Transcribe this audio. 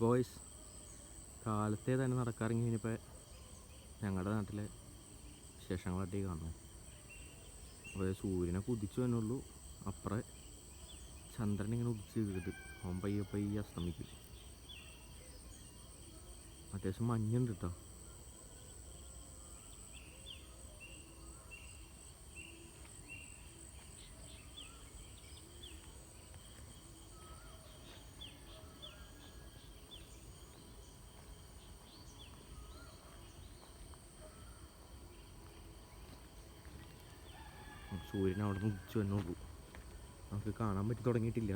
Boys കാലത്തെ തന്നെ നടക്കാറിങ്ങി കഴിഞ്ഞപ്പോൾ ഞങ്ങളുടെ നാട്ടിലെ വിശേഷങ്ങളായിട്ട് കാണുന്നു. അപ്പോൾ സൂര്യനെ കുതിച്ചു തന്നുള്ളൂ അപ്പുറം ചന്ദ്രൻ ഇങ്ങനെ ഉദിച്ച് വീഴുത് അവൻ പയ്യെ പയ്യെ അസ്തമിക്കും. അത്യാവശ്യം മഞ്ഞുണ്ട് കേട്ടോ സൂര്യൻ അവിടെ നിന്ന് ഉദിച്ചു വന്നുള്ളൂ നമുക്ക് കാണാൻ പറ്റി തുടങ്ങിയിട്ടില്ല.